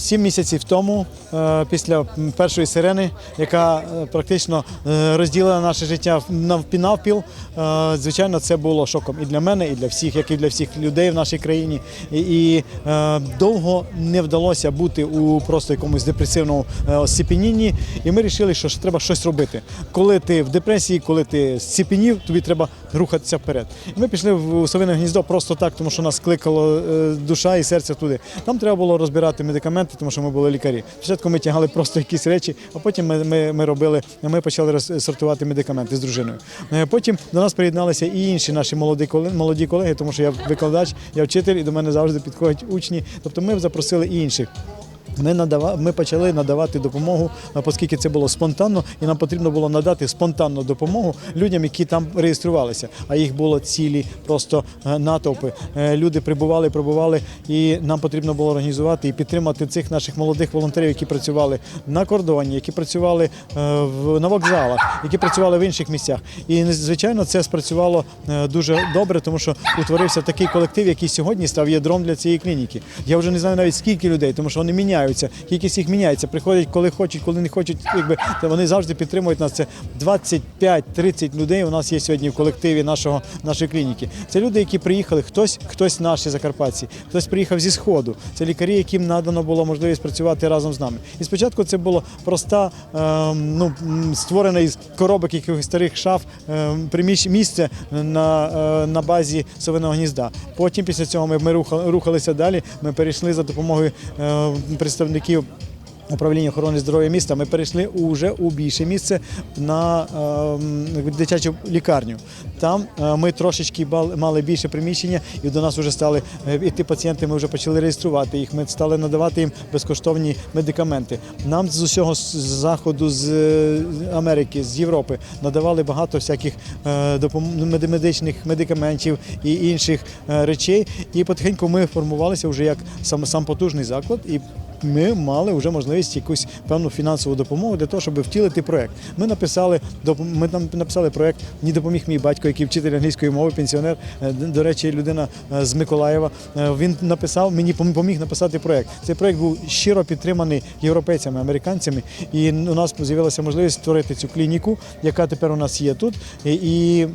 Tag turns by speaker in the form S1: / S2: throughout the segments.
S1: Сім місяців тому, е, після першої сирени, яка е, практично е, розділила наше життя навпінавпіл, звичайно, це було шоком і для мене, і для всіх, як і для всіх людей в нашій країні. І, довго не вдалося бути у просто якомусь депресивному е. І ми вирішили, що треба щось робити. Коли ти в депресії, коли ти зціпенів, тобі треба рухатися вперед. І ми пішли в совине гніздо просто так, тому що нас кликало душа і серце туди. Там треба було розбирати медикаменти, тому що ми були лікарі. Спочатку ми тягали просто якісь речі, а потім ми, ми, ми робили, ми почали сортувати медикаменти з дружиною. Е, Потім до нас приєдналися і інші наші молоді колеги, молоді колеги, тому що я викладач, я вчитель, і до мене завжди підходять учні. Тобто ми запросили і інших. Ми надава, ми почали надавати допомогу, оскільки це було спонтанно, і нам потрібно було надати спонтанну допомогу людям, які там реєструвалися. А їх було цілі просто е, натовпи. Е, Люди прибували, прибували, і нам потрібно було організувати і підтримати цих наших молодих волонтерів, які працювали на кордоні, які працювали е, на вокзалах, які працювали в інших місцях. І звичайно, це спрацювало дуже добре, тому що утворився такий колектив, який сьогодні став ядром для цієї клініки. Я вже не знаю навіть скільки людей, тому що вони міняються. Кількість їх міняється. Приходять, коли хочуть, коли не хочуть. Якби вони завжди підтримують нас. Це 25-30 людей. У нас є сьогодні в колективі нашого нашої клініки. Це люди, які приїхали. Хтось, хтось наші закарпатці, хтось приїхав зі сходу. Це лікарі, яким надано було можливість працювати разом з нами. І спочатку це було проста, ем, ну створена із коробок якихось старих шаф ем, приміщ місце на, е, на базі совиного гнізда. Потім після цього ми, ми рухалися далі. Ми перейшли за допомогою е, представників. Управління охорони здоров'я міста ми перейшли уже у більше місце на е, дитячу лікарню. Там е, ми трошечки мали більше приміщення, і до нас вже стали е, йти пацієнти. Ми вже почали реєструвати їх. Ми стали надавати їм безкоштовні медикаменти. Нам з усього з заходу з е, Америки, з Європи надавали багато всяких е, медичних медикаментів і інших е, речей. І потихеньку ми формувалися вже як сам, сам потужний заклад. І ми мали вже можливість якусь певну фінансову допомогу для того, щоб втілити проект. Ми написали ми там написали проект. Мені допоміг мій батько, який вчитель англійської мови, пенсіонер. Е, До речі, людина е, з Миколаєва. Е, Він написав мені поміг написати проект. Цей проект був щиро підтриманий європейцями, американцями. І у нас з'явилася можливість створити цю клініку, яка тепер у нас є тут. І,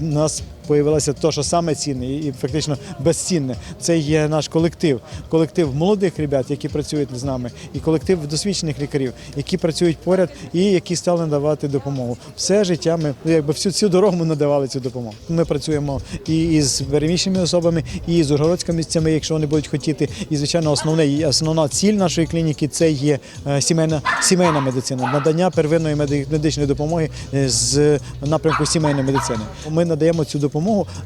S1: нас появилося те, що саме цінне і фактично безцінне. Це є наш колектив, колектив молодих ребят, які працюють з нами, і колектив досвідчених лікарів, які працюють поряд і які стали надавати допомогу. Все життя ми ну, якби всю цю дорогу ми надавали цю допомогу. Ми працюємо і із переміщеними особами, і з ужгородськими місцями, якщо вони будуть хотіти. І звичайно, основне основна ціль нашої клініки це є е, сімейна сімейна медицина, надання первинної меди- медичної допомоги е, з напрямку сімейної медицини. Ми надаємо цю допомогу,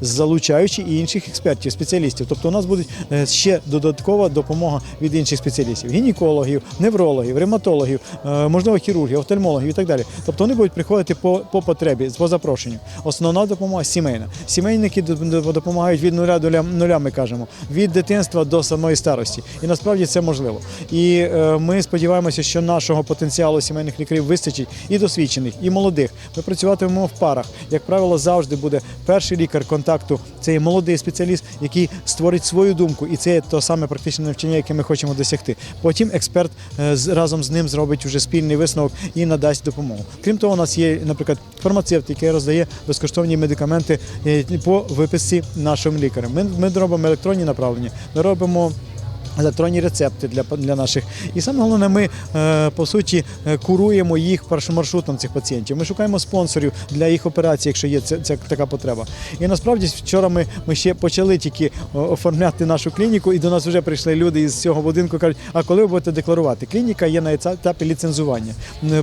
S1: залучаючи і інших експертів, спеціалістів. Тобто, у нас буде е, ще додаткова допомога від інших спеціалістів: гінекологів, неврологів, ревматологів, е, можливо, хірургів, офтальмологів і так далі. Тобто вони будуть приходити по, по потребі, по запрошенню. Основна допомога сімейна. Сімейники до- до- допомагають від нуля до нуля, ми кажемо, від дитинства до самої старості. І насправді це можливо. І е, ми сподіваємося, що нашого потенціалу сімейних лікарів вистачить і досвідчених, і молодих. Ми працюватимемо в парах. Як правило, завжди буде перший лікар контакту. Це є молодий спеціаліст, який створить свою думку, і це є то саме практичне навчання, яке ми хочемо досягти. Потім експерт е, разом з ним зробить вже спільний висновок і надасть допомогу. Крім того, у нас є, наприклад, фармацевт, який роздає безкоштовні медикаменти е, по виписці нашим лікарям. Ми, ми робимо електронні направлення, ми робимо. Електронні рецепти для, для наших. І саме головне, ми е, по суті е, куруємо їх маршрутом цих пацієнтів. Ми шукаємо спонсорів для їх операцій, якщо є ця, ця така потреба. І насправді вчора ми, ми ще почали тільки оформляти нашу клініку, і до нас вже прийшли люди із цього будинку. кажуть, а коли ви будете декларувати? Клініка є на етапі ліцензування.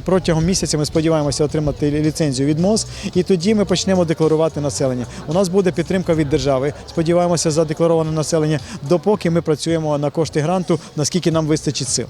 S1: Протягом місяця ми сподіваємося отримати ліцензію від МОЗ, і тоді ми почнемо декларувати населення. У нас буде підтримка від держави. Сподіваємося, задеклароване населення, допоки ми працюємо на кошти гранту, наскільки нам вистачить сил.